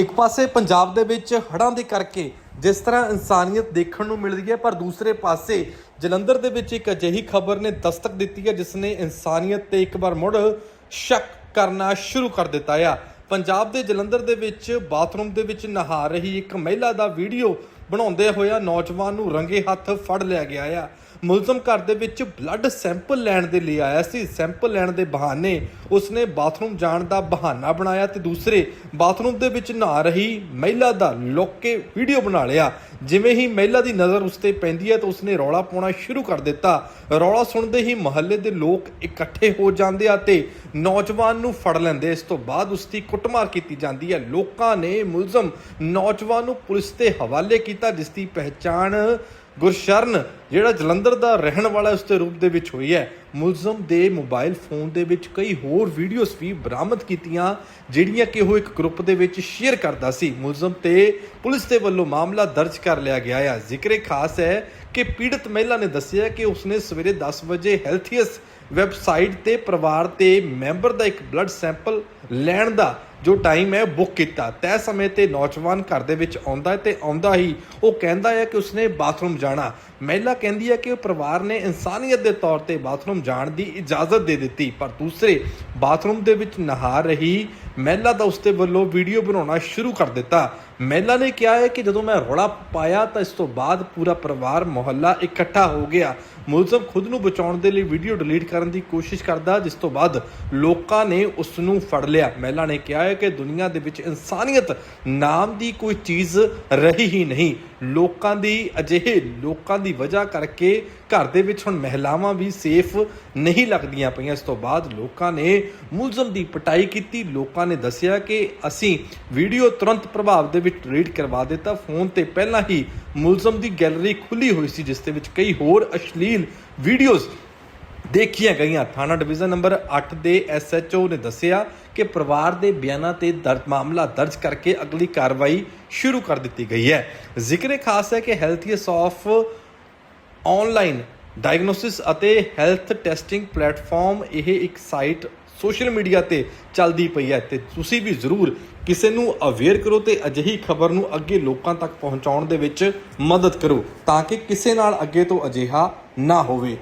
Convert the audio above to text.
ਇੱਕ ਪਾਸੇ ਪੰਜਾਬ ਦੇ ਵਿੱਚ ਹੜ੍ਹਾਂ ਦੇ ਕਰਕੇ ਜਿਸ ਤਰ੍ਹਾਂ ਇਨਸਾਨੀਅਤ ਦੇਖਣ ਨੂੰ ਮਿਲਦੀ ਹੈ, ਪਰ ਦੂਸਰੇ ਪਾਸੇ ਜਲੰਧਰ ਦੇ ਵਿੱਚ ਇੱਕ ਅਜਿਹੀ ਖਬਰ ਨੇ ਦਸਤਕ ਦਿੱਤੀ ਹੈ, ਜਿਸ ਨੇ ਇਨਸਾਨੀਅਤ ਤੇ ਇੱਕ ਵਾਰ ਮੁੜ ਸ਼ੱਕ ਕਰਨਾ ਸ਼ੁਰੂ ਕਰ ਦਿੱਤਾ ਆ। ਪੰਜਾਬ ਦੇ ਜਲੰਧਰ ਦੇ ਵਿੱਚ ਬਾਥਰੂਮ ਦੇ ਵਿੱਚ ਨਹਾ ਰਹੀ ਇੱਕ ਮਹਿਲਾ ਦਾ ਵੀਡੀਓ ਬਣਾਉਂਦੇ ਹੋਇਆ ਨੌਜਵਾਨ ਨੂੰ ਰੰਗੇ ਹੱਥ ਫੜ ਲਿਆ ਗਿਆ ਆ। ਮੁਲਜ਼ਮ ਘਰ ਦੇ ਵਿੱਚ ਬਲੱਡ ਸੈਂਪਲ ਲੈਣ ਦੇ ਲਈ ਆਇਆ ਸੀ। ਸੈਂਪਲ ਲੈਣ ਦੇ ਬਹਾਨੇ ਉਸਨੇ ਬਾਥਰੂਮ ਜਾਣ ਦਾ ਬਹਾਨਾ ਬਣਾਇਆ ਤੇ ਦੂਸਰੇ ਬਾਥਰੂਮ ਦੇ ਵਿੱਚ ਨਹਾ ਰਹੀ ਮਹਿਲਾ ਦਾ ਲੁੱਕ ਵੀਡੀਓ ਬਣਾ ਲਿਆ। ਜਿਵੇਂ ਹੀ ਮਹਿਲਾ ਦੀ ਨਜ਼ਰ ਉਸ ਤੇ ਪੈਂਦੀ ਹੈ ਤਾਂ ਉਸਨੇ ਰੌਲਾ ਪਾਉਣਾ ਸ਼ੁਰੂ ਕਰ ਦਿੱਤਾ। ਰੌਲਾ ਸੁਣਦੇ ਹੀ ਮਹੱਲੇ ਦੇ ਲੋਕ ਇਕੱਠੇ ਹੋ ਜਾਂਦੇ ਆ ਤੇ ਨੌਜਵਾਨ ਨੂੰ ਫੜ ਲੈਂਦੇ। ਇਸ ਤੋਂ ਬਾਅਦ ਉਸ ਦੀ ਕੁੱਟਮਾਰ ਕੀਤੀ ਜਾਂਦੀ ਹੈ। ਲੋਕਾਂ ਨੇ ਮੁਲਜ਼ਮ ਨੌਜਵਾਨ ਨੂੰ ਪੁਲਿਸ ਦੇ ਹਵਾਲੇ ਕੀਤਾ, ਜਿਸ ਦੀ ਪਹਿਚਾਣ ਗੁਰਸ਼ਰਨ, ਜਿਹੜਾ ਜਲੰਧਰ ਦਾ ਰਹਿਣ ਵਾਲਾ ਉਸ ਦੇ ਰੂਪ ਦੇ ਵਿੱਚ ਹੋਈ ਹੈ, ਮੁਲਜ਼ਮ ਦੇ ਮੋਬਾਈਲ ਫੋਨ ਦੇ ਵਿੱਚ ਕਈ ਹੋਰ ਵੀਡੀਓਜ਼ ਵੀ ਬਰਾਮਦ ਕੀਤੀਆਂ, ਜਿਹੜੀਆਂ ਕਿ ਉਹ ਇੱਕ ਗਰੁੱਪ ਦੇ ਵਿੱਚ ਸ਼ੇਅਰ ਕਰਦਾ ਸੀ। ਮੁਲਜ਼ਮ ਤੇ ਪੁਲਿਸ ਦੇ ਵੱਲੋਂ ਮਾਮਲਾ ਦਰਜ ਕਰ ਲਿਆ ਗਿਆ ਹੈ ਜ਼ਿਕਰੇ ਖਾਸ ਹੈ ਕਿ ਪੀੜਤ ਮਹਿਲਾ ਨੇ ਦੱਸਿਆ ਕਿ ਉਸਨੇ ਸਵੇਰੇ 10 ਵਜੇ ਹੈਲਥੀਅਸ ਵੈਬਸਾਈਟ ਤੇ ਪਰਿਵਾਰ ਤੇ ਮੈਂਬਰ ਦਾ ਇੱਕ ਬਲੱਡ ਸੈਂਪਲ ਲੈਣ ਦਾ ਜੋ ਟਾਈਮ ਹੈ ਬੁੱਕ ਕੀਤਾ। ਤੈ ਸਮੇਂ ਤੇ ਨੌਜਵਾਨ ਘਰ ਦੇ ਵਿੱਚ ਆਉਂਦਾ ਹੈ ਤੇ ਆਉਂਦਾ ਹੀ ਉਹ ਕਹਿੰਦਾ ਹੈ ਕਿ ਉਸਨੇ ਬਾਥਰੂਮ ਜਾਣਾ। ਮਹਿਲਾ ਕਹਿੰਦੀ ਹੈ ਕਿ ਉਹ ਪਰਿਵਾਰ ਨੇ ਇਨਸਾਨੀਅਤ ਦੇ ਤੌਰ ਤੇ ਬਾਥਰੂਮ ਜਾਣ ਦੀ ਇਜਾਜ਼ਤ ਦੇ ਦਿੱਤੀ, ਪਰ ਦੂਸਰੇ ਬਾਥਰੂਮ ਦੇ ਵਿੱਚ ਨਹਾ ਰਹੀ ਮਹਿਲਾ ਦਾ ਉਸਦੇ ਵੱਲੋਂ ਵੀਡੀਓ ਬਣਾਉਣਾ ਸ਼ੁਰੂ ਕਰ ਦਿੱਤਾ। ਮਹਿਲਾ ਨੇ ਕਿਹਾ ਹੈ ਕਿ ਜਦੋਂ ਮੈਂ ਰੌਲਾ ਪਾਇਆ ਤਾਂ ਇਸ ਤੋਂ ਬਾਅਦ ਪੂਰਾ ਪਰਿਵਾਰ ਮੁਹੱਲਾ ਇਕੱਠਾ ਹੋ ਗਿਆ ਮੁਲਜ਼ਮ ਖੁਦ ਨੂੰ ਬਚਾਉਣ ਦੇ ਲਈ ਵੀਡੀਓ ਡਿਲੀਟ ਕਰਨ ਦੀ ਕੋਸ਼ਿਸ਼ ਕਰਦਾ ਜਿਸ ਤੋਂ ਬਾਅਦ ਲੋਕਾਂ ਨੇ ਉਸ ਨੂੰ ਫੜ ਲਿਆ ਮਹਿਲਾ ਨੇ ਕਿਹਾ ਹੈ ਕਿ ਦੁਨੀਆ ਦੇ ਵਿੱਚ ਇਨਸਾਨੀਅਤ ਨਾਮ ਦੀ ਕੋਈ ਚੀਜ਼ ਰਹੀ ਹੀ ਨਹੀਂ ਲੋਕਾਂ ਦੀ ਅਜਿਹੇ ਲੋਕਾਂ ਦੀ ਵਜ੍ਹਾ ਕਰਕੇ ਘਰ ਦੇ ਵਿੱਚ ਹੁਣ ਮਹਿਲਾਵਾਂ ਵੀ ਸੇਫ ਨਹੀਂ ਲੱਗਦੀਆਂ ਪਈਆਂ ਇਸ ਤੋਂ ਬਾਅਦ ਲੋਕਾਂ ਨੇ ਮੁਲਜ਼ਮ ਦੀ ਪਟਾਈ ਕੀਤੀ ਲੋਕਾਂ ਨੇ ਦੱਸਿਆ ਕਿ ਅਸੀਂ ਵੀਡੀਓ ਤੁਰੰਤ ਪ੍ਰਭਾਵ ਦੇ ਵਿੱਚ ਡਿਲੀਟ ਕਰਵਾ ਦਿੱਤਾ। ਫੋਨ ਤੇ ਪਹਿਲਾਂ ਹੀ ਮੁਲਜ਼ਮ ਦੀ ਗੈਲਰੀ ਖੁੱਲੀ ਹੋਈ ਸੀ, ਜਿਸ ਦੇ ਵਿੱਚ ਕਈ ਹੋਰ ਅਸ਼ਲੀਲ ਵੀਡੀਓਜ਼ ਦੇਖੀਆਂ ਗਈਆਂ। ਥਾਣਾ ਡਿਵੀਜ਼ਨ ਨੰਬਰ 8 ਦੇ ਐਸਐਚਓ ਨੇ ਦੱਸਿਆ ਕਿ ਪਰਿਵਾਰ ਦੇ ਬਿਆਨਾਂ ਤੇ ਦਰਜ ਮਾਮਲਾ ਦਰਜ ਕਰਕੇ ਅਗਲੀ ਕਾਰਵਾਈ ਸ਼ੁਰੂ ਕਰ ਦਿੱਤੀ ਗਈ ਹੈ। ਜ਼ਿਕਰੇ ਖਾਸ ਹੈ ਕਿ ਹੈਲਥੀਅਸ ਆਫ ਆਨਲਾਈਨ ਡਾਇਗਨੋਸਿਸ ਅਤੇ ਹੈਲਥ ਟੈਸਟਿੰਗ ਪਲੇਟਫਾਰਮ ਇਹ ਇੱਕ ਸਾਈਟ ਸੋਸ਼ਲ ਮੀਡੀਆ ਤੇ ਚੱਲਦੀ ਪਈ ਹੈ ਤੇ ਤੁਸੀਂ ਵੀ ਜ਼ਰੂਰ ਕਿਸੇ ਨੂੰ ਅਵੇਅਰ ਕਰੋ ਤੇ ਅਜਿਹੀ ਖਬਰ ਨੂੰ ਅੱਗੇ ਲੋਕਾਂ ਤੱਕ ਪਹੁੰਚਾਉਣ ਦੇ ਵਿੱਚ ਮਦਦ ਕਰੋ ਤਾਂ ਕਿ ਕਿਸੇ ਨਾਲ ਅੱਗੇ ਤੋਂ ਅਜਿਹਾ ਨਾ ਹੋਵੇ।